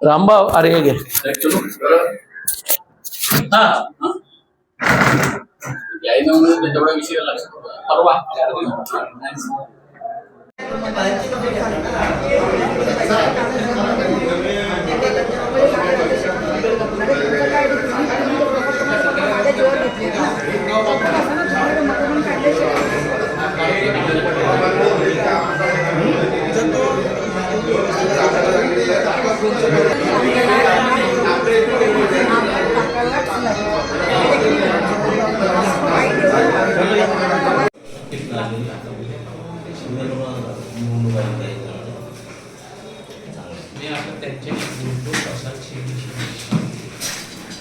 रामभाऊ अरे हे घे तेवढा विषय परवा मी आता त्यांचे बोलतो प्रसादची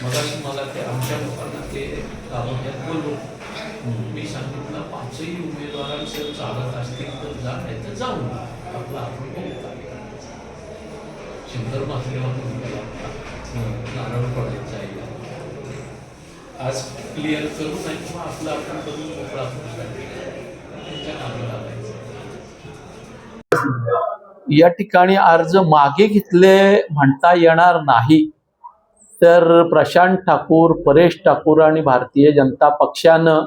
मगाशी मला ते आमच्या लोकांना ते गावात बोललो मी सांगितलं पाचही उमेदवारांचं चालत असतील तर जा नाही तर जाऊ. आपला आपण बघू शंकर मात्रेवर गेला. नारळ पडायचा आहे आज क्लिअर करू नाही किंवा आपलं आपण करून मोकळा त्यांच्या कामी लागायचं. या ठिकाणी अर्ज मागे घेतले म्हणता येणार नाही. तर प्रशांत ठाकूर परेश ठाकूर आणि भारतीय जनता पक्षानं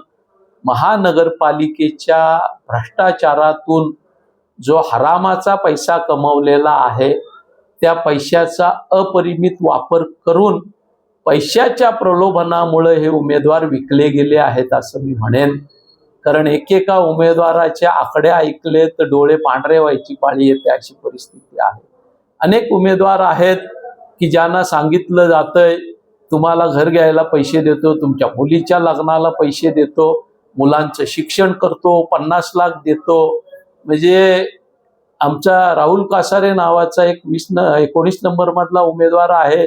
महानगरपालिकेच्या भ्रष्टाचारातून जो हरामाचा पैसा कमवलेला आहे त्या पैशाचा अपरिमित वापर करून पैशाच्या प्रलोभनामुळे हे उमेदवार विकले गेले आहेत असं मी म्हणेन. कारण एकेका उमेदवाराचे आकडे ऐकले तर डोळे पांढरे व्हायची पाळी येते अशी परिस्थिती आहे. अनेक उमेदवार आहेत की ज्यांना सांगितलं जातंय तुम्हाला घर घ्यायला पैसे देतो तुमच्या मुलीच्या लग्नाला पैसे देतो मुलांचं शिक्षण करतो पन्नास लाख देतो. म्हणजे आमचा राहुल कासारे नावाचा एक वीस न एकोणीस नंबर मधला उमेदवार आहे.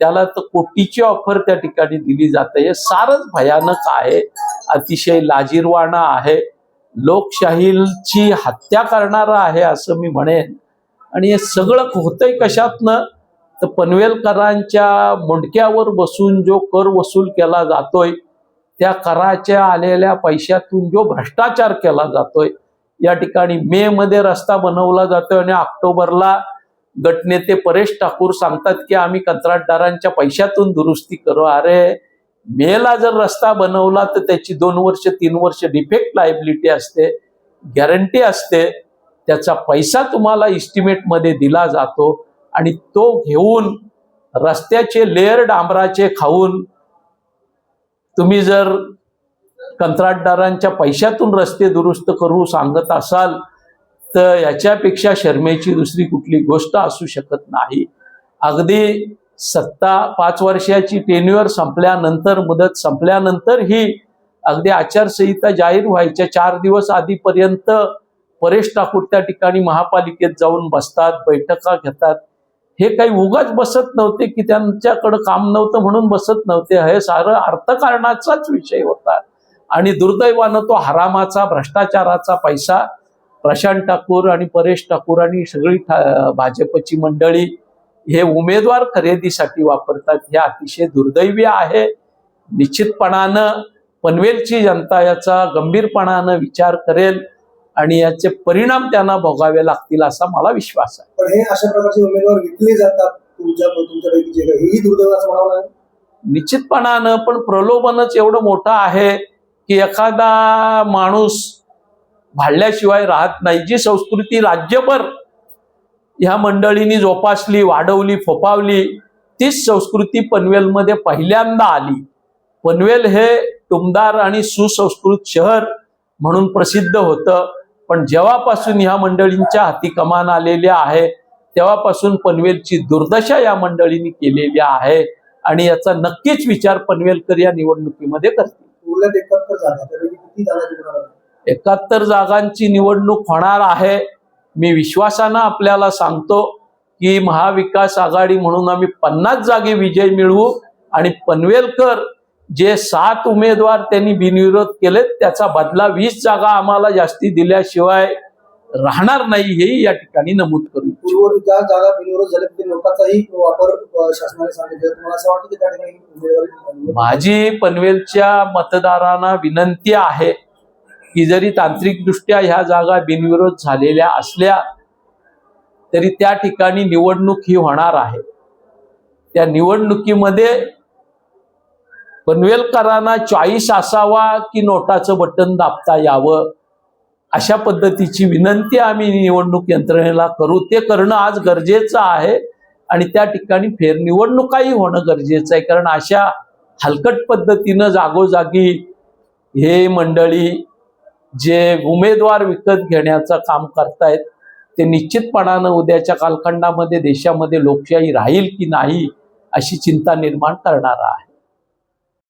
त्याला तर कोटीची ऑफर त्या ठिकाणी दिली जाते. हे सारच भयानक आहे. अतिशय लाजीरवाणा आहे. लोकशाहीची हत्या करणारा आहे असं मी म्हणेन. आणि हे सगळं होतंय कशातनं? तर पनवेलकरांच्या मुंडक्यावर बसून जो कर वसूल केला जातोय त्या कराच्या आलेल्या पैशातून जो भ्रष्टाचार केला जातोय या ठिकाणी मे मध्ये रस्ता बनवला जातोय आणि ऑक्टोबरला गटनेते परेश ठाकूर सांगतात की आम्ही कंत्राटदारांच्या पैशातून दुरुस्ती करू. अरे मेला जर रस्ता बनवला तर त्याची दोन वर्ष तीन वर्ष डिफेक्ट लायबिलिटी असते गॅरंटी असते. त्याचा पैसा तुम्हाला इस्टिमेटमध्ये दिला जातो. आणि तो घेऊन रस्त्याचे लेअर डांबराचे खाऊन तुम्ही जर कंत्राटदारांच्या पैशातून रस्ते दुरुस्त करू सांगत असाल तर याच्यापेक्षा शर्मेची दुसरी कुठली गोष्ट असू शकत नाही. अगदी सत्ता पाच वर्षाची टेन्युअर संपल्यानंतर मुदत संपल्यानंतर ही अगदी आचारसंहिता जाहीर व्हायच्या चार दिवस आधीपर्यंत परेश ठाकूर त्या ठिकाणी महापालिकेत जाऊन बसतात बैठका घेतात. हे काही उगाच बसत नव्हते की त्यांच्याकडं काम नव्हतं म्हणून बसत नव्हते. हे सारं अर्थकारणाचाच विषय होता. आणि दुर्दैवानं तो हरामाचा भ्रष्टाचाराचा पैसा प्रशांत ठाकूर आणि परेश ठाकूर आणि सगळी ठा- भाजपची मंडळी हे उमेदवार खरेदीसाठी वापरतात. हे अतिशय दुर्दैवी आहे. निश्चितपणानं पनवेलची जनता याचा गंभीरपणानं विचार करेल. आणि याचे परिणाम त्यांना भोगावे लागतील असा मला विश्वास आहे. पण हे अशा प्रकारचे उमेदवार विकले जातात तुमच्या निश्चितपणानं पण प्रलोभनच एवढं मोठं आहे की एखादा माणूस भाळल्याशिवाय राहत नाही. जी संस्कृती राज्यभर ह्या मंडळींनी जोपासली वाढवली फोपावली तीच संस्कृती पनवेलमध्ये पहिल्यांदा आली. पनवेल हे टुमदार आणि सुसंस्कृत शहर म्हणून प्रसिद्ध होतं. पण जेव्हापासून ह्या मंडळींच्या हाती कमान आलेली आहे तेव्हापासून पनवेलची दुर्दशा या मंडळींनी केलेली आहे आणि याचा नक्कीच विचार पनवेलकर या निवडणुकीमध्ये करतील आहेत? एकाहत्तर जागांची निवडणूक होणार आहे मी विश्वासानं आपल्याला सांगतो की महाविकास आघाडी म्हणून आम्ही पन्नास जागी विजय मिळवू आणि पनवेलकर जे सात उमेदवार त्यांनी बिनविरोध केलेत त्याचा बदला वीस जागा आम्हाला जास्ती दिल्याशिवाय राहणार नाही हेही या ठिकाणी नमूद करू इच्छितो. पूर्व ज्या जागा बिनविरोध झाल्या तिथे नोटाचाही वापर अ, शासनाने सांगितलं. तुम्हाला असं वाटतं की त्या ठिकाणी उमेदवारी माझी पनवेलच्या मतदारांना विनंती आहे की जरी तांत्रिकदृष्ट्या ह्या जागा बिनविरोध झालेल्या असल्या तरी त्या ठिकाणी निवडणूक ही होणार आहे. त्या निवडणुकीमध्ये पनवेलकरांना चॉईस असावा की नोटाचं बटन दाबता यावं? अशा पद्धतीची विनंती आम्ही निवडणूक यंत्रणेला करू. ते करणं आज गरजेचं आहे आणि त्या ठिकाणी फेरनिवडणुकाही होणं गरजेचं आहे. कारण अशा हलकट पद्धतीनं जागोजागी हे मंडळी जे उमेदवार विकत घेण्याचं काम करतायत ते निश्चितपणानं उद्याच्या कालखंडामध्ये देशामध्ये लोकशाही राहील की नाही अशी चिंता निर्माण करणार आहे.